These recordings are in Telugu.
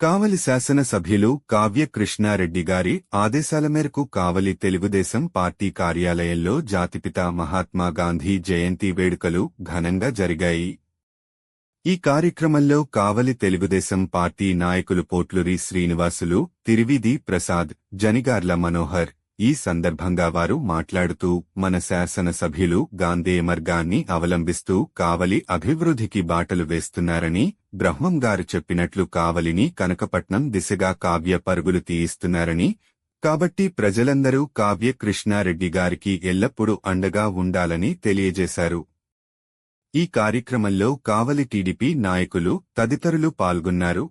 కావలి శాసనసభ్యులు కావ్య కృష్ణారెడ్డి గారి ఆదేశాల మేరకు కావలి తెలుగుదేశం పార్టీ కార్యాలయంలో జాతిపిత మహాత్మా గాంధీ జయంతి వేడుకలు ఘనంగా జరిగాయి. ఈ కార్యక్రమంలో కావలి తెలుగుదేశం పార్టీ నాయకులు పోట్లూరి శ్రీనివాసులు తిరివిది ప్రసాద్ జనిగార్ల మనోహర్ ఈ సందర్భంగా వారు మాట్లాడుతూ మన శాసనసభ్యులు గాంధీ మార్గాన్ని అవలంబిస్తూ కావలి అభివృద్ధికి బాటలు వేస్తున్నారని బ్రహ్మం గారు చెప్పినట్లు కావలిని కనకపట్నం దిశగా కావ్య పరుగులు తీయిస్తున్నారని కాబట్టి ప్రజలందరూ కావ్య కృష్ణారెడ్డి గారికి ఎల్లప్పుడూ అండగా ఉండాలని తెలియజేశారు. ఈ కార్యక్రమంలో కావలి టీడీపీ నాయకులు తదితరులు పాల్గొన్నారు.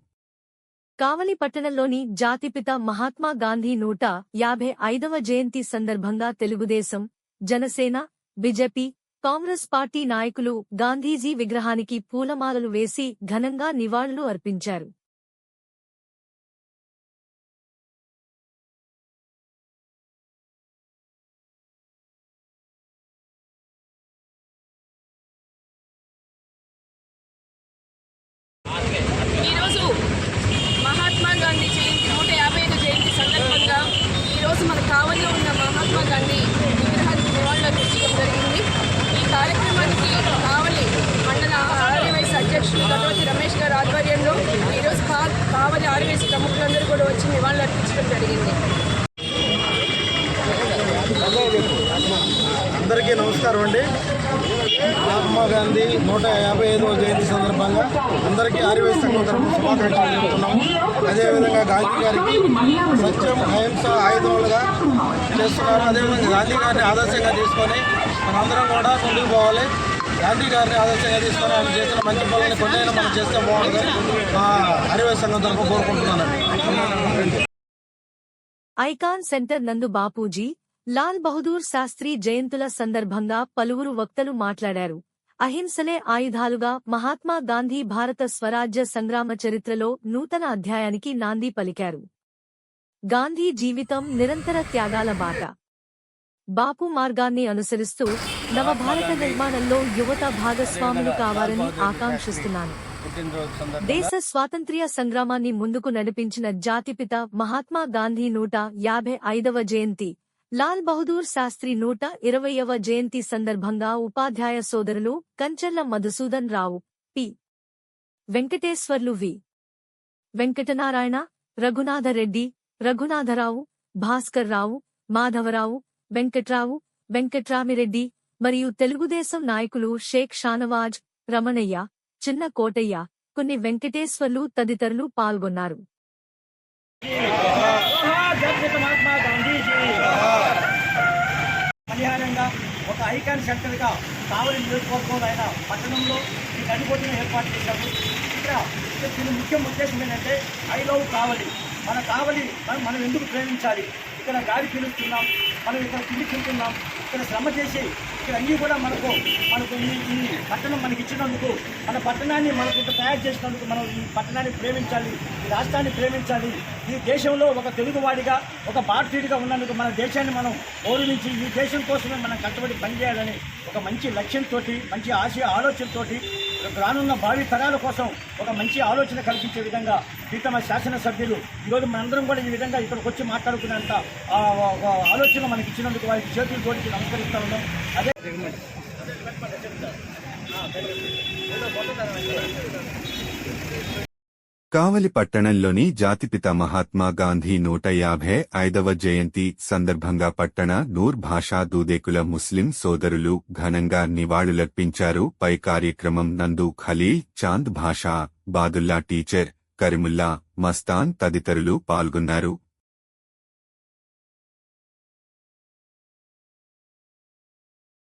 కావలి పట్టణంలోని జాతిపిత మహాత్మా గాంధీ నూట యాభై ఐదవ జయంతి సందర్భంగా తెలుగుదేశం జనసేన బీజేపీ కాంగ్రెస్ పార్టీ నాయకులు గాంధీజీ విగ్రహానికి పూలమాలలు వేసి ఘనంగా నివాళులు అర్పించారు ఈరోజు మహాత్మా గాంధీ జయంతి నూట యాభై ఐదు జయంతి సందర్భంగా ఈరోజు మన కావలిలో ఉన్న మహాత్మా గాంధీ విగ్రహానికి నివాళులు జరిగింది. ఈ కార్యక్రమానికి కావలి మండల ఆర్యవైస్ అధ్యక్షులు గతవతి రమేష్ గారి ఆధ్వర్యంలో ఈరోజు కా కావలి ఆర్యవైస్ ప్రముఖులందరూ కూడా వచ్చి నివాళులు అర్పించడం జరిగింది. అందరికీ నమస్కారం అండి. మహాత్మా గాంధీ నూట యాభై ఐదవ జయంతి అందరికీ ఆర్యవేశ సంఘం శుభాకాంక్షలు చెబుతున్నాము అదేవిధంగా గాంధీ గారికి సత్యం అహింస ఆయుధములుగా చేస్తున్నారు. అదేవిధంగా గాంధీ గారిని ఆదర్శంగా తీసుకొని మనందరం కూడా ముందుకు పోవాలి. గాంధీ గారిని ఆదర్శంగా తీసుకొని ఆయన చేసిన మంచి పనులను కొన్నైనా మనం చేస్తే బాగుంటుంది. మా ఆర్యవేశ సంఘం తరఫున కోరుకుంటున్నాను. ఐకాన్ సెంటర్ నందు బాపూజీ లాల్ బహదూర్ శాస్త్రి జయంతుల సందర్భంగా పలువురు వక్తలు మాట్లాడారు. అహింసలే ఆయుధాలుగా మహాత్మా గాంధీ భారత స్వరాజ్య సంగ్రామ చరిత్రలో నూతన అధ్యాయానికి నాంది పలికారు. గాంధీ జీవితం నిరంతర త్యాగాల బాట. బాపు మార్గాన్ని అనుసరిస్తూ నవభారత నిర్మాణంలో యువత భాగస్వాములు కావాలని ఆకాంక్షిస్తున్నాను. దేశ స్వాతంత్ర్య సంగ్రామాన్ని ముందుకు నడిపించిన జాతిపిత మహాత్మా గాంధీ నూట యాభై ఐదవ జయంతి లాల్ బహదూర్ శాస్త్రి నూట ఇరవయవ జయంతి సందర్భంగా ఉపాధ్యాయ సోదరులు కంచర్ల మధుసూదన్ రావు పి. వెంకటేశ్వర్లు వి. వెంకటనారాయణ రఘునాథరెడ్డి రఘునాథరావు భాస్కర్ రావు మాధవరావు వెంకట్రావు వెంకట్రామిరెడ్డి మరియు తెలుగుదేశం నాయకులు షేక్ షానవాజ్ రమణయ్య చిన్న కోటయ్య కొన్ని వెంకటేశ్వర్లు తదితరులు పాల్గొన్నారు. పరిహారంగా ఒక ఐకాన్ సెంటర్గా కావలి నియోజకవర్గంలో ఆయన పట్టణంలో ఈ గడిపోటీని ఏర్పాటు చేశారు ఇక్కడ ఇక్కడ దీని ముఖ్య ఉద్దేశం ఏంటంటే ఐ లవ్ కావలి మన కావలి మనం మనం ఎందుకు ప్రేమించాలి? ఇక్కడ గాలి పీలుస్తున్నాం మనం ఇక్కడ తిండి తింటున్నాం ఇక్కడ శ్రమ చేసి ఇక్కడ అన్నీ కూడా మనకు మనకు ఈ ఈ పట్టణం మనకి ఇచ్చినందుకు మన పట్టణాన్ని మనకు తయారు చేసినందుకు మనం ఈ పట్టణాన్ని ప్రేమించాలి ఈ రాష్ట్రాన్ని ప్రేమించాలి. ఈ దేశంలో ఒక తెలుగువాడిగా ఒక భారతీయుడిగా ఉన్నందుకు మన దేశాన్ని మనం గౌరవించి ఈ దేశం కోసమే మనం కట్టుబడి పనిచేయాలని ఒక మంచి లక్ష్యంతో మంచి ఆశయ ఆలోచనతోటి రానున్న భావి తరాల కోసం ఒక మంచి ఆలోచన కల్పించే విధంగా ప్రీతమ శాసనసభ్యులు ఈరోజు మనందరం కూడా ఈ విధంగా ఇక్కడికి వచ్చి మాట్లాడుకునేంత ఆలోచన మనకి ఇచ్చినందుకు వారికి చేతులు జోడించి నమస్కరిస్తా ఉన్నాం అదే కావలి పట్టణంలోని జాతిపిత మహాత్మా గాంధీ నూట యాభై ఐదవ జయంతి సందర్భంగా పట్టణ నూర్ భాషా దూదేకుల ముస్లిం సోదరులు ఘనంగా నివాళులర్పించారు. పై కార్యక్రమం నందు ఖలీల్ చాంద్ భాషా బాదుల్లా టీచర్ కరిముల్లా మస్తాన్ తదితరులు పాల్గొన్నారు.